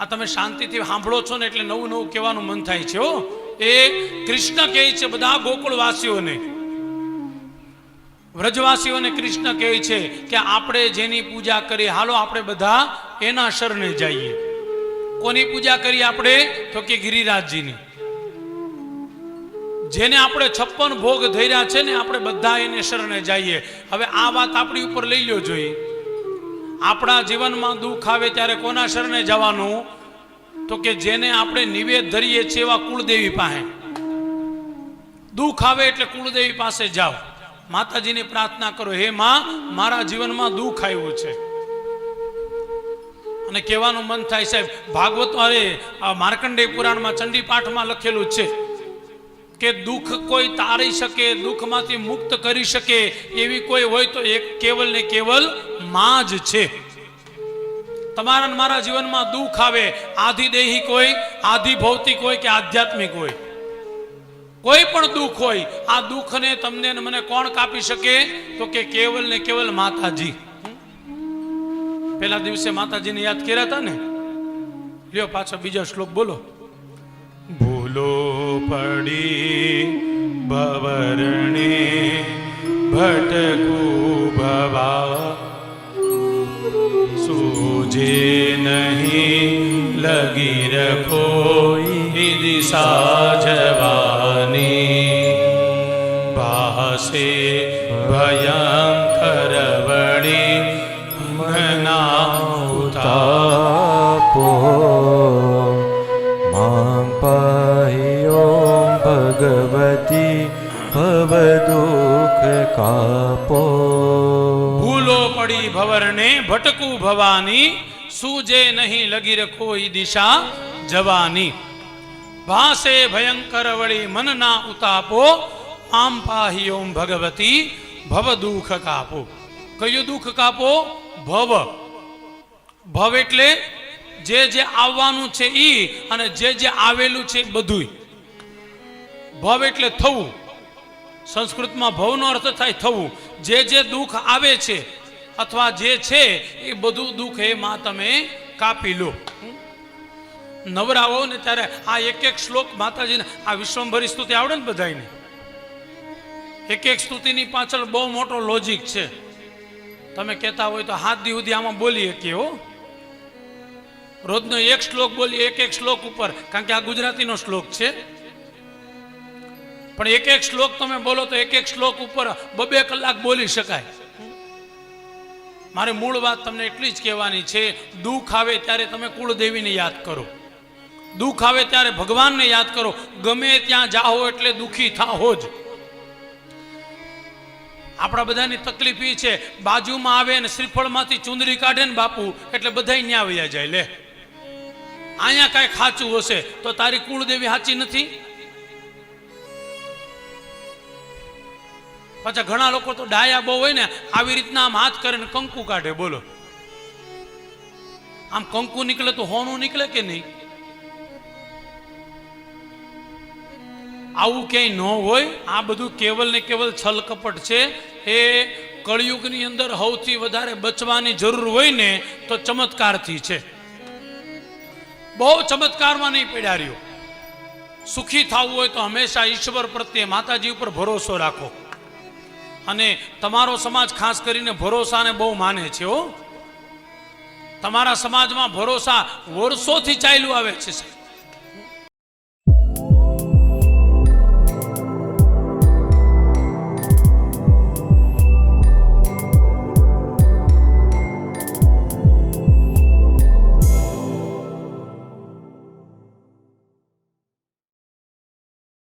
આ તમે શાંતિથી સાંભળો છો ને એટલે નવું નવું કહેવાનું મન થાય છે એ કૃષ્ણ કહે છે બધા ગોકુળવાસીઓને. વ્રજવાસીઓને કૃષ્ણ કહે છે કે આપણે જેની પૂજા કરી, હાલો આપણે બધા એના શરણે જઈએ. કોની પૂજા કરી આપણે? તો કે ગિરિરાજજીની. જેને આપણે છપ્પન ભોગ ધર્યા છે ને આપણે બધા એને શરણે જઈએ. હવે આ વાત આપણી ઉપર લઈ લો જોઈએ આપણા જીવનમાં દુઃખ આવે ત્યારે કોના શરણે જવાનું? તો કે જેને આપણે નિવેદ ધરીએ છીએ એવા કુળદેવી પાસે. દુઃખ આવે એટલે કુળદેવી પાસે જાઓ. માતાજીની પ્રાર્થના કરો, હે માં, મારા જીવનમાં દુઃખ આવ્યું છે. અને કહેવાનું મન થાય, સાહેબ, ભાગવત અરે આ માર્કંડેય પુરાણમાં ચંડી પાઠમાં લખેલું છે કે દુઃખ કોઈ તારી શકે, દુઃખમાંથી મુક્ત કરી શકે, એવી કોઈ હોય તો એક કેવલ ને કેવલમાં જ છે. તમારા મારા જીવનમાં દુઃખ આવે આધિ દેહિક હોય આધી ભૌતિક હોય કે આધ્યાત્મિક હોય. કોઈ પણ દુઃખ હોય, આ દુઃખને તમને મને કોણ કાપી શકે? તો કે કેવલ ને કેવલ માતાજી. પેલા દિવસે માતાજીને યાદ કર્યા હતા ને? લ્યો પાછો બીજો શ્લોક બોલો. ભૂલો પડી ભવરણે ભટકું ભવા સૂજે નહીં લગી રખો દિશા જવાની ભાસે ભયંકર વળી મના તાપો કાપો. ભૂલો પડી ભવરને, ભટકું ભવાની, સૂજે નહીં લગી રખો ઈ દિશા જવાની. ભાસે ભયંકર વળી મનના ઉતાપો, આમ પાહી ઓમ ભગવતી, ભવ દુઃખ કાપો. કયું દુઃખ કાપો? ભવ. ભવ એટલે જે જે આવવાનું છે ઈ અને જે જે આવેલું છે બધું ભવ એટલે થવું. સંસ્કૃતમાં ભવનો અર્થ થાય થવું. જે જે દુઃખ આવે છે અથવા જે છે, એ બધું દુઃખ એ માં તમે કાપી લો. નવરા હો ને ત્યારે આ એક એક શ્લોક માતાજીને, આ વિશ્વંભરી સ્તુતિ આવડે ને બધાને એક એક સ્તુતિની પાછળ બહુ મોટો લોજિક છે. તમે કહેતા હોય તો હાથ દી સુધી આમાં બોલી શકીએ હો. રોજનો એક શ્લોક બોલી, એક એક શ્લોક ઉપર. કારણ કે આ ગુજરાતીનો શ્લોક છે. પણ એક એક શ્લોક તમે બોલો તો એક એક શ્લોક ઉપર બબે કલાક બોલી શકાય. મારે મૂળ વાત તમને એટલી જ કહેવાની છે, દુઃખ આવે ત્યારે તમે કુળદેવીને યાદ કરો. દુઃખ આવે ત્યારે ભગવાનને યાદ કરો. ગમે ત્યાં જાઓ એટલે દુઃખી થાઓ જ. આપણા બધાની તકલીફ એ છે, બાજુમાં આવે ને શ્રીફળમાંથી ચુંદરી કાઢે ને બાપુ, એટલે બધા ન્યા વયા જાય, લે. અહીંયા કાંઈ ખાચું હશે તો તારી કુળદેવી સાચી નથી? પાછા ઘણા લોકો તો ડાયા બહુ હોય ને, આવી રીતના આમ હાથ કરીને કંકુ કાઢે, બોલો. આમ કંકુ નીકળે તો હોનું નીકળે કે નહીં? આવું ક્યાંય ન હોય, આ બધું કેવલ ને કેવલ છલ કપટ છે. એ કળિયુગની અંદર સૌથી વધારે બચવાની જરૂર હોય ને, તો ચમત્કારથી છે. બહુ ચમત્કારમાં નહીં પડ્યા રહ્યો સુખી થવું હોય તો હંમેશા ઈશ્વર પ્રત્યે માતાજી ઉપર ભરોસો રાખો. અને તમારો સમાજ ખાસ કરીને ભરોસાને બહુ માને છે, હો. તમારા સમાજમાં ભરોસા વર્ષોથી ચાલ્યું આવે છે, સાહેબ.